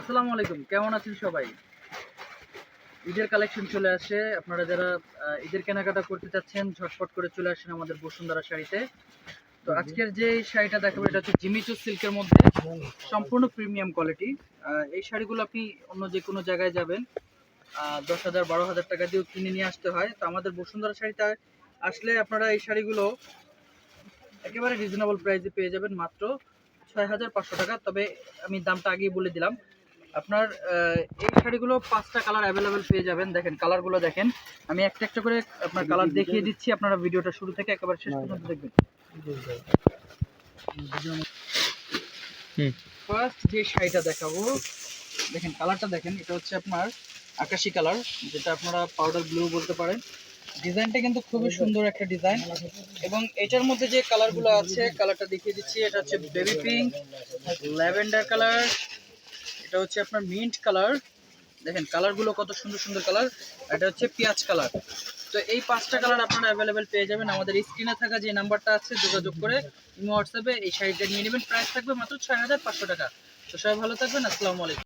আসসালামু আলাইকুম কেমন আছেন সবাই? ঈদের কালেকশন চলে আসে। আপনারা যারা ঈদের কেনাকাটা করতে চাচ্ছেন ঝটপট করে চলে আসেন আমাদের বসুন্ধরা শাড়িতে। তো আজকের যে শাড়িটা দেখাবো এটা হচ্ছে জিমিচু সিল্কের মধ্যে সম্পূর্ণ প্রিমিয়াম কোয়ালিটি। এই শাড়িগুলো আপনি অন্য যে কোনো জায়গায় যাবেন দশ হাজার বারো হাজার টাকা দিয়েও কিনে নিয়ে আসতে হয়। তো আমাদের বসুন্ধরা শাড়িটা আসলে আপনারা এই শাড়িগুলো একেবারে রিজনেবল প্রাইসে পেয়ে যাবেন মাত্র ছয় হাজার পাঁচশো টাকা। তবে আমি দামটা আগেই বলে দিলাম আপনার এই শাড়িগুলো পাঁচটা কালার অ্যাভেলেবেল পেয়ে যাবেন। দেখেন কালারগুলো দেখেন। আমি একটা একটা করে আপনার কালার দেখিয়ে দিচ্ছি আপনারা ভিডিওটা শুরু থেকে একেবারে শেষ পর্যন্ত দেখবেন। ফার্স্ট যে শাড়িটা দেখাবো দেখেন কালারটা দেখেন এটা হচ্ছে আপনার আকাশি কালার যেটা আপনারা পাউডার ব্লু বলতে পারেন। ডিজাইনটা কিন্তু খুবই সুন্দর একটা ডিজাইন এবং এটার মধ্যে যে কালারগুলো আছে কালারটা দেখিয়ে দিচ্ছি এটা হচ্ছে বেবি পিঙ্ক ল্যাভেন্ডার কালার এটা হচ্ছে আপনার মিন্ট কালার দেখেন কালারগুলো কত সুন্দর সুন্দর কালার এটা হচ্ছে পেঁয়াজ কালার তো এই পাঁচটা কালার আপনারা অ্যাভেলেবেল পেয়ে যাবেন আমাদের স্ক্রিনে থাকা যে নাম্বারটা আছে, যোগাযোগ করে হোয়াটসঅ্যাপে এই শাড়িটা নিয়ে নেবেন। প্রাইস থাকবে মাত্র ছয় হাজার পাঁচশো টাকা। তো সবাই ভালো থাকবেন, আসসালামু আলাইকুম।